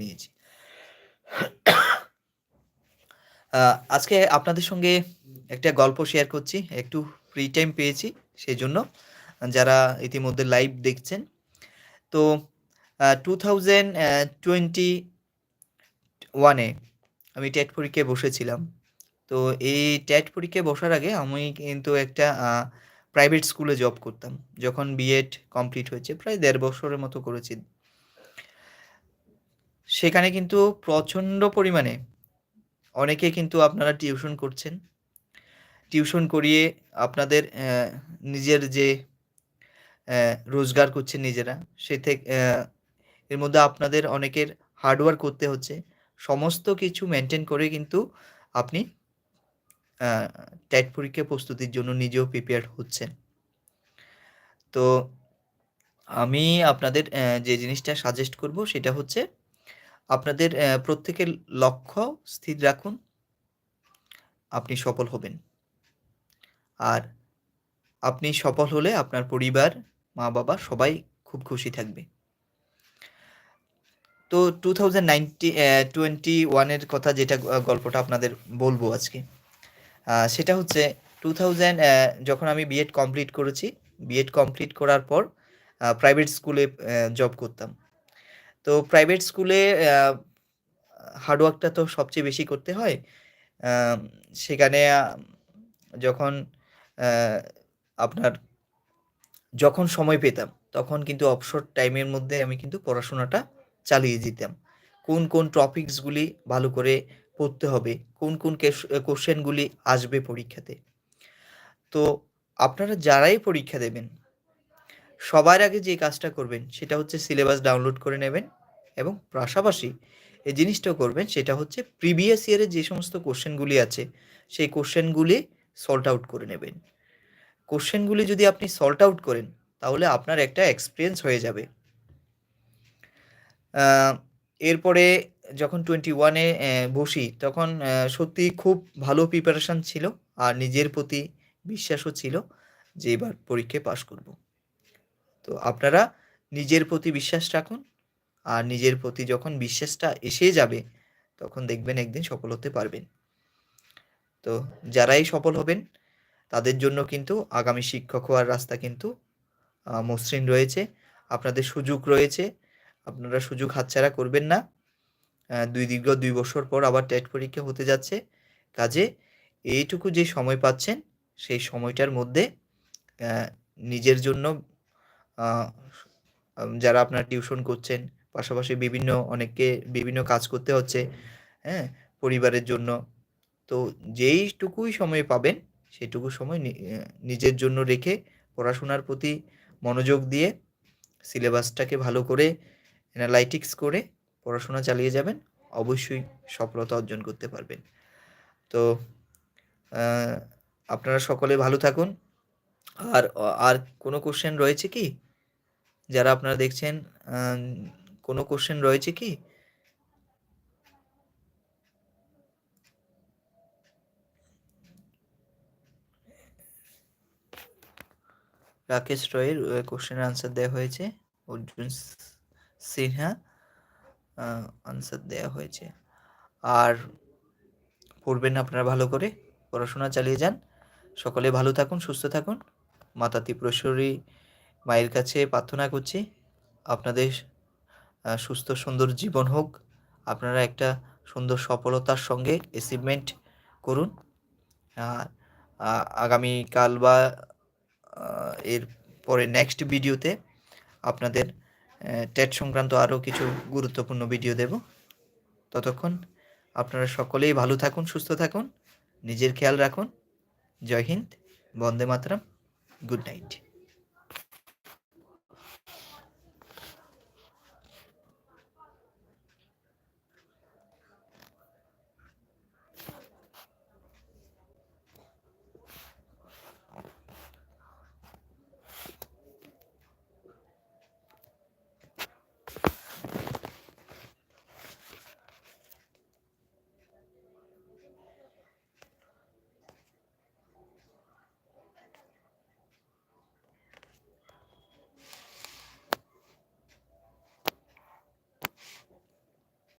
নিয়েছি। আজকে আপনাদের সঙ্গে একটা গল্প শেয়ার করছি। একটু ফ্রি টাইম পেয়েছি সেই জন্য যারা ইতিমধ্যে লাইভ দেখছেন। তো টু থাউজেন্ড টোয়েন্টি ওয়ানে আমি টেট পরীক্ষায় বসেছিলাম। তো এই টেট পরীক্ষায় বসার আগে আমি কিন্তু একটা প্রাইভেট স্কুলে জব করতাম। যখন বিএড কমপ্লিট হয়েছে, প্রায় দেড় বছরের মতো করেছি। সেখানে কিন্তু প্রচণ্ড পরিমাণে অনেকে কিন্তু আপনারা টিউশন করছেন। টিউশন করিয়ে আপনাদের নিজের যে রোজগার করছেন নিজেরা, সে থেকে এর মধ্যে আপনাদের অনেকের হার্ডওয়ার্ক করতে হচ্ছে। সমস্ত কিছু মেনটেন করে কিন্তু আপনি টেট পরীক্ষা প্রস্তুতির জন্য নিজেও প্রিপেয়ার হচ্ছেন। তো আমি আপনাদের যে জিনিসটা সাজেস্ট করব সেটা হচ্ছে আপনাদের প্রত্যেকের লক্ষ্য স্থির রাখুন। আপনি সফল হবেন। আর আপনি সফল হলে আপনার পরিবার মা বাবা সবাই খুব খুশি থাকবে। তো টু থাউজেন্ড নাইনটি টোয়েন্টি ওয়ানের কথা যেটা গল্পটা আপনাদের বলব আজকে সেটা হচ্ছে টু থাউজেন্ড যখন আমি বিএড কমপ্লিট করেছি বিএড কমপ্লিট করার পর প্রাইভেট স্কুলে জব করতাম। তো প্রাইভেট স্কুলে হার্ডওয়ার্কটা তো সবচেয়ে বেশি করতে হয়। সেখানে যখন আপনার যখন সময় পেতাম, তখন কিন্তু অবসর টাইমের মধ্যে আমি কিন্তু পড়াশোনাটা চালিয়ে যেতাম। কোন কোন টপিকসগুলি ভালো করে পড়তে হবে, কোন কোন কোশ্চেনগুলি আসবে পরীক্ষাতে। তো আপনারা যারাই পরীক্ষা দেবেন সবার আগে যে কাজটা করবেন সেটা হচ্ছে সিলেবাস ডাউনলোড করে নেবেন এবং পাশাপাশি এই জিনিসটাও করবেন সেটা হচ্ছে প্রিভিয়াস ইয়ারের যে সমস্ত কোশ্চেনগুলি আছে সেই কোশ্চেনগুলি সল্ট আউট করে নেবেন। কোশ্চেনগুলি যদি আপনি সল্ট আউট করেন তাহলে আপনার একটা এক্সপিরিয়েন্স হয়ে যাবে। এরপরে যখন টোয়েন্টি ওয়ানে বসি তখন সত্যি খুব ভালো প্রিপারেশান ছিল আর নিজের প্রতি বিশ্বাসও ছিল যে এবার পরীক্ষায় পাশ করব। তো আপনারা নিজের প্রতি বিশ্বাস রাখুন। আর নিজের প্রতি যখন বিশ্বাসটা এসে যাবে, তখন দেখবেন একদিন সফল হতে পারবেন। তো যারাই সফল হবেন, তাদের জন্য কিন্তু আগামী শিক্ষক হওয়ার রাস্তা কিন্তু মসৃণ রয়েছে। আপনাদের সুযোগ রয়েছে। আপনারা সুযোগ হাতছাড়া করবেন না। দুই দীর্ঘ দুই বছর পর আবার টেট পরীক্ষা হতে যাচ্ছে। কাজে এইটুকু যে সময় পাচ্ছেন, সেই সময়টার মধ্যে নিজের জন্য যারা আপনার টিউশন করছেন, পাশাপাশি বিভিন্ন অনেককে বিভিন্ন কাজ করতে হচ্ছে হ্যাঁ পরিবারের জন্য। তো যেইটুকুই সময় পাবেন, সেটুকু সময় নিজের জন্য রেখে পড়াশোনার প্রতি মনোযোগ দিয়ে সিলেবাসটাকে ভালো করে অ্যানালাইটিক্স করে পড়াশোনা চালিয়ে যাবেন, অবশ্যই সফলতা অর্জন করতে পারবেন। তো আপনারা সকলে ভালো থাকুন। আর আর কোনো কোশ্চেন রয়েছে কি? যারা আপনারা দেখছেন কোনো কোশ্চেন রয়েছে কি? রাকেশ রয়ের কোশ্চেনের আনসার দেওয়া হয়েছে। অর্জুন সিনহা আনসার দেওয়া হয়েছে। আর পড়বেন আপনারা ভালো করে। পড়াশোনা চালিয়ে যান। সকলে ভালো থাকুন, সুস্থ থাকুন। মাতা ত্রিপুরেশ্বরী মায়ের কাছে প্রার্থনা করছি আপনাদের সুস্থ সুন্দর জীবন হোক। আপনারা একটা সুন্দর সফলতার সঙ্গে অ্যাচিভমেন্ট করুন। আগামীকাল বা এর পরে নেক্সট ভিডিওতে আপনাদের টেট সংক্রান্ত আরও কিছু গুরুত্বপূর্ণ ভিডিও দেব। ততক্ষণ আপনারা সকলেই ভালো থাকুন, সুস্থ থাকুন, নিজের খেয়াল রাখুন। Jai Hind, Vande Mataram good night